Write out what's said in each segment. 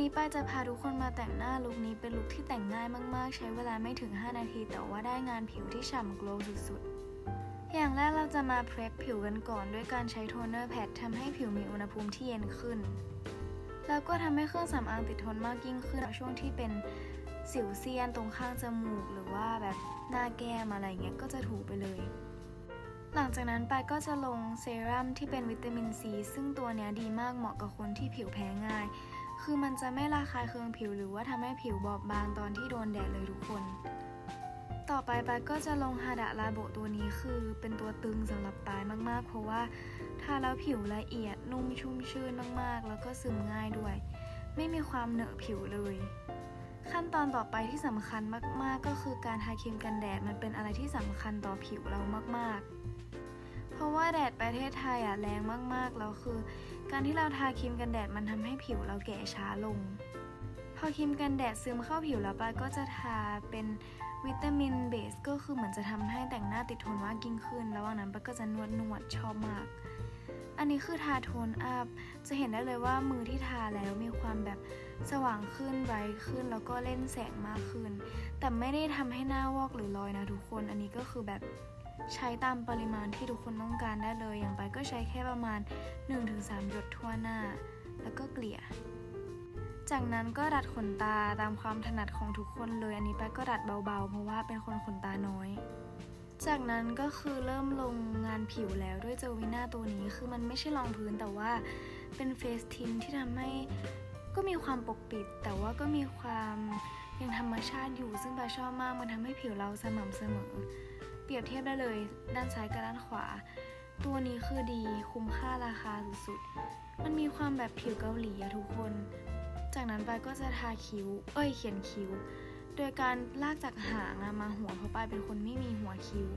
นี้ป้ายจะพาทุกคนมาแต่งหน้าลุคนี้เป็นลุคที่แต่งง่ายมากๆ ใช้เวลาไม่ถึง 5 นาที แต่ว่าได้งานผิวที่ฉ่ำโกลว์สุดๆ อย่างแรกเราจะมาเพร p ผิวกันก่อนด้วยการใช้โทนเนอร์แพดทำให้ผิวมีอุณหภูมิที่เย็นขึ้น แล้วก็ทำให้เครื่องสำอางติดทนมากยิ่งขึ้นช่วงที่เป็นสิวเซียนตรงข้างจมูก หรือว่าแบบหน้าแก้มอะไรเงี้ยก็จะถูไปเลย หลังจากนั้นปายก็จะลงเซรั่มที่เป็นวิตามินซีซึ่งตัวเนี้ยดีมากเหมาะกับคนที่ผิวแพ้ง่าย คือมันจะไม่ระคายเคืองผิวหรือว่าทำให้ผิวบอบบางตอนที่โดนแดดเลยทุกคน ต่อไปปาก็จะลงฮาดะลาโบตัวนี้คือเป็นตัวตึงสำหรับปายมากๆ เพราะว่าทาแล้วผิวละเอียดนุ่มชุ่มชื่นมากๆ แล้วก็ซึมง่ายด้วย ไม่มีความเหนอะผิวเลย ขั้นตอนต่อไปที่สำคัญมากๆ ก็คือการทาครีมกันแดดมันเป็นอะไรที่สำคัญต่อผิวเรามากๆ ราะว่าแดดประเทศไทยอะแรงมากๆ แล้วคือ การที่เราทาครีมกันแดดมันทำให้ผิวเราแก่ช้าลง พอครีมกันแดดซึมเข้าผิวแล้วปาก็จะทาเป็นวิตามินเบสก็คือเหมือนจะทำให้แต่งหน้าติดทนมากยิ่งขึ้น แล้ววันนั้นปาก็จะนวดนวดชอบมาก อันนี้คือทาโทนอัพจะเห็นได้เลยว่ามือที่ทาแล้วมีความแบบสว่างขึ้นไบรท์ขึ้นแล้วก็เล่นแสงมากขึ้น แต่ไม่ได้ทำให้หน้าวอกหรือลอยนะทุกคน อันนี้ก็คือแบบ ใช้ตามปริมาณที่ทุกคนต้องการได้เลย อย่างไปก็ใช้แค่ประมาณ 1-3 หยดทั่วหน้า แล้วก็เกลี่ย จากนั้นก็ดัดขนตาตามความถนัดของทุกคนเลย อันนี้ไปก็ดัดเบาๆ เพราะว่าเป็นคนขนตาน้อย จากนั้นก็คือเริ่มลงงานผิวแล้วด้วยเจลวิน่าตัวนี้ คือมันไม่ใช่รองพื้นแต่ว่าเป็นเฟสทินที่ทำให้ก็มีความปกปิด แต่ว่าก็มีความยังธรรมชาติอยู่ซึ่งปาชอบมากมันทำให้ผิวเราสม่ำเสมอ รียบเทียบได้เลยด้านซ้ายกับด้านขวา ตัวนี้คือดีคุ้มค่าราคาสุดๆ มันมีความแบบผิวเกาหลีอะทุกคน จากนั้นปายก็จะทาคิ้ว เอ้ยเขียนคิ้ว โดยการลากจากหางมาหัวเพราะปายเป็นคนไม่มีหัวคิ้ว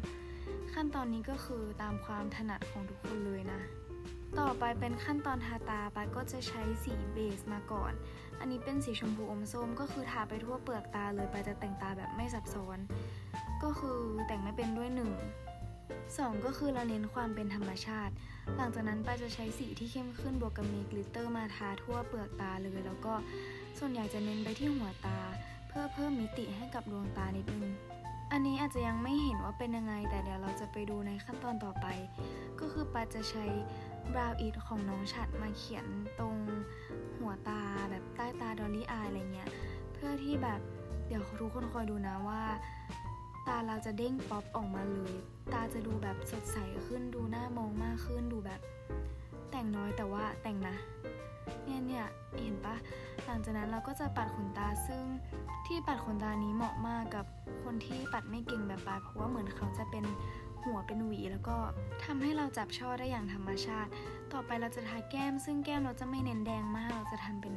ขั้นตอนนี้ก็คือตามความถนัดของทุกคนเลยนะต่อไปเป็นขั้นตอนทาตาปายก็จะใช้สีเบสมาก่อน อันนี้เป็นสีชมพูอมส้มก็คือทาไปทั่วเปลือกตาเลยปายจะแต่งตาแบบไม่ซับซ้อน ก็คือแต่งไม่เป็นด้วยหนึ่งสองก็คือเราเน้นความเป็นธรรมชาติ หลังจากนั้นปาจะใช้สีที่เข้มขึ้นบวกกับมีกลิตเตอร์มาทาทั่วเปลือกตาเลย แล้วก็ส่วนใหญ่จะเน้นไปที่หัวตา เพื่อเพิ่มมิติให้กับดวงตานิดนึง อันนี้อาจจะยังไม่เห็นว่าเป็นยังไง แต่เดี๋ยวเราจะไปดูในขั้นตอนต่อไป ก็คือปาจะใช้บราวอิทของน้องฉัดมาเขียนตรงหัวตาแบบใต้ตาดอลลี่อายอะไรเงี้ย เพื่อที่แบบเดี๋ยวทุกคนคอยดูนะว่า ตาเราจะเด้งป๊อปออกมาเลย ตาจะดูแบบสดใสขึ้นดูน่ามองมากขึ้นดูแบบ แต่งน้อยแต่ว่าแต่งนะ เนี่ยเนี่ยเห็นปะหลังจากนั้นเราก็จะปัดขนตาซึ่งที่ปัดขนตานี้เหมาะมากกับคนที่ปัดไม่เก่งแบบปายเพราะว่าเหมือนเขาจะเป็น หัวเป็นหวี แล้วก็ทำให้เราจับช่อได้อย่างธรรมชาติ ต่อไปเราจะทาแก้ม ซึ่งแก้มเราจะไม่เน้นแดงมาก เราจะทำเป็น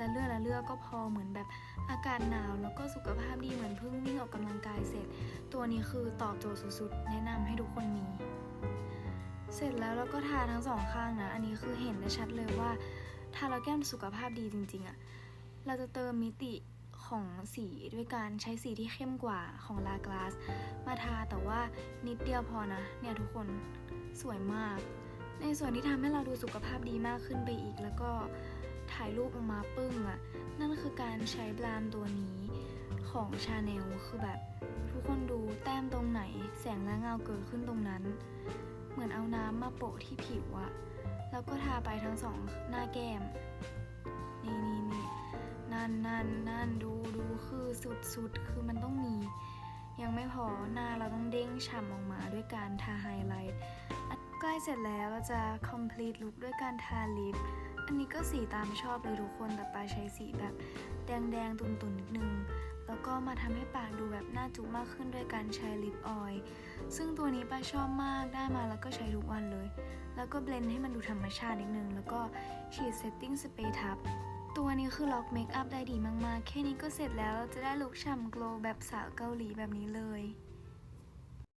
ละเลือละเลือก็พอเหมือนแบบอากาศหนาว แล้วก็สุขภาพดีเหมือนเพิ่งวิ่งออกกำลังกายเสร็จ ตัวนี้คือตอบโจทย์สุดๆ แนะนำให้ทุกคนมี เสร็จแล้วเราก็ทาทั้งสองข้างนะ อันนี้คือเห็นได้ชัดเลยว่าทาแล้วแก้มสุขภาพดีจริงๆอะเราจะเติมมิติ ของสีด้วยการใช้สีที่เข้มกว่าของลากลาสมาทาแต่ว่านิดเดียวพอนะ เนี่ยทุกคนสวยมาก ในส่วนที่ทำให้เราดูสุขภาพดีมากขึ้นไปอีก แล้วก็ถ่ายรูปออกมาปึ้งอะนั่นคือการใช้บรามตัวนี้ของชาแนลคือแบบ ทุกคนดูแต้มตรงไหน แสงและเงาเกิดขึ้นตรงนั้น เหมือนเอาน้ำมาโปะที่ผิวอะแล้วก็ทาไปทั้งสองหน้าแก้ม นี่นี่นี่ นั่นนั่นนั่นดูดูคือสุดสุดคือมันต้องมี ยังไม่พอหน้าเราต้องเด้งฉ่ำออกมาด้วยการทาไฮไลท์ใกล้เสร็จแล้วเราจะ complete look ด้วยการทาลิป อันนี้ก็สีตามชอบเลยทุกคนแต่ปาใช้สีแบบแดงแดงตุ่นๆนิดนึง แล้วก็มาทำให้ปากดูแบบหน้าจุกมากขึ้นด้วยการใช้ลิปออยล์ซึ่งตัวนี้ปาชอบมากได้มาแล้วก็ใช้ทุกวันเลย แล้วก็เบลนด์ให้มันดูธรรมชาตินิดนึง แล้วก็ฉีดเซตติ้งสเปรย์ทับ ตัวนี้คือล็อกเมคอัพได้ดีมากๆ แค่นี้ก็เสร็จแล้วเราจะได้ลุคฉ่ำโกลว์แบบสาวเกาหลีแบบนี้เลย